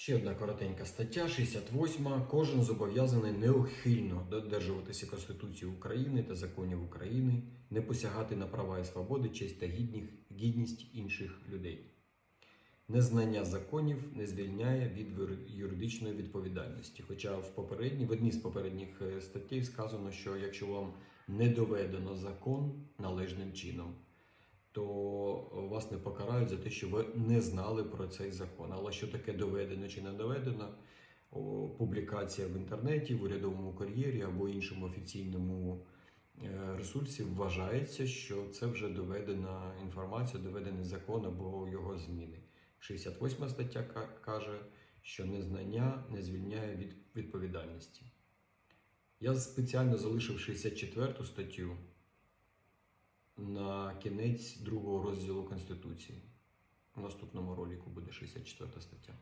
Ще одна коротенька стаття, 68. Кожен зобов'язаний неухильно додержуватися Конституції України та законів України, не посягати на права і свободи, честь та гідність інших людей. Незнання законів не звільняє від юридичної відповідальності. Хоча в попередній, в одній з попередніх е, статей сказано, що якщо вам не доведено закон належним чином, то вас не покарають за те, що ви не знали про цей закон. Але що таке доведено чи не доведено? Публікація в інтернеті, в урядовому кар'єрі або іншому офіційному е, ресурсі вважається, що це вже доведена інформація, доведений закон або його зміни. 68 стаття каже, що незнання не звільняє від відповідальності. Я спеціально залишив 64 статтю на кінець другого розділу Конституції. У наступному роліку буде 64 стаття.